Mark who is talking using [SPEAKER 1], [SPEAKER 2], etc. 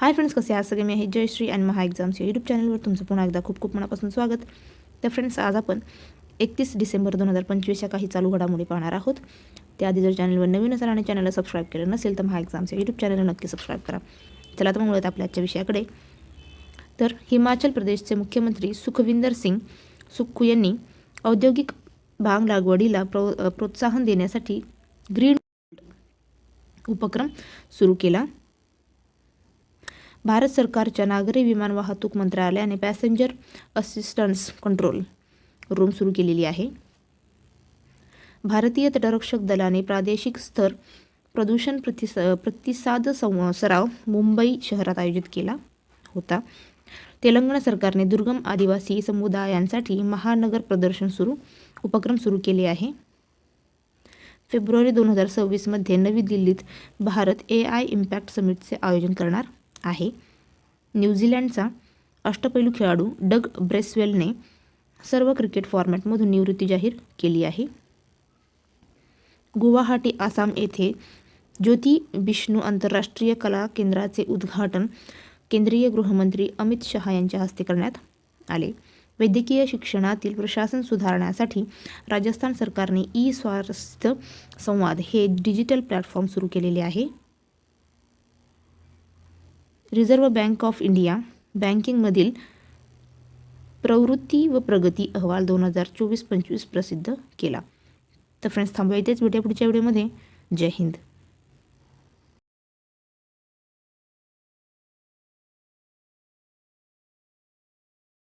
[SPEAKER 1] Hi friends कसे आहात? सगळे मी आहे जयश्री आणि महा एक्झाम्स या यूट्यूब चॅनलवर तुमचं पुन्हा एकदा खूप खूप मनापासून स्वागत. तर फ्रेंड्स आज आपण एकतीस डिसेंबर दोन हजार पंचवीसच्या काही चालू घडामोडी पाहणार आहोत. त्याआधी जर चॅनलवर नवीन असाल आणि चॅनलला सबस्क्राईब केलं नसेल तर महा एक्झाम्स या यूट्यूब चॅनलला नक्की सबस्क्राईब करा. चला तर मग वळूयात आपल्या आजच्या विषयाकडे. तर हिमाचल प्रदेशचे मुख्यमंत्री सुखविंदर सिंग सुक्खू यांनी औद्योगिक भांग लागवडीला प्रो प्रोत्साहन देण्यासाठी ग्रीन उपक्रम सुरू केला. भारत सरकारच्या नागरी विमान वाहतूक मंत्रालयाने पॅसेंजर असिस्टन्स कंट्रोल रूम सुरू केलेली आहे. भारतीय तटरक्षक दलाने प्रादेशिक स्तर प्रदूषण प्रतिस प्रतिसाद सं सराव मुंबई शहरात आयोजित केला होता. तेलंगणा सरकारने दुर्गम आदिवासी समुदायांसाठी महानगर प्रदर्शन सुरू उपक्रम सुरू केले आहे. फेब्रुवारी दोन हजार सव्वीसमध्ये नवी दिल्लीत भारत ए आय इम्पॅक्ट समिटचे आयोजन करणार. आहे. न्यूझीलँडचा अष्टपैलू खेळाडू डग ब्रेसवेलने सर्व क्रिकेट फॉर्मॅटमधून निवृत्ती जाहीर केली आहे. गुवाहाटी आसाम येथे ज्योती विष्णू आंतरराष्ट्रीय कला केंद्राचे उद्घाटन केंद्रीय गृहमंत्री अमित शहा यांच्या हस्ते करण्यात आले. वैद्यकीय शिक्षणातील प्रशासन सुधारण्यासाठी राजस्थान सरकारने ई स्वास्थ्य संवाद हे डिजिटल प्लॅटफॉर्म सुरू केलेले आहे. रिझर्व्ह बँक ऑफ इंडिया बँकिंगमधील प्रवृत्ती व प्रगती अहवाल दोन हजार चोवीस पंचवीस प्रसिद्ध केला. तर फ्रेंड्स थांबूया इथेच. भेटूया पुढच्या व्हिडिओमध्ये जय हिंद.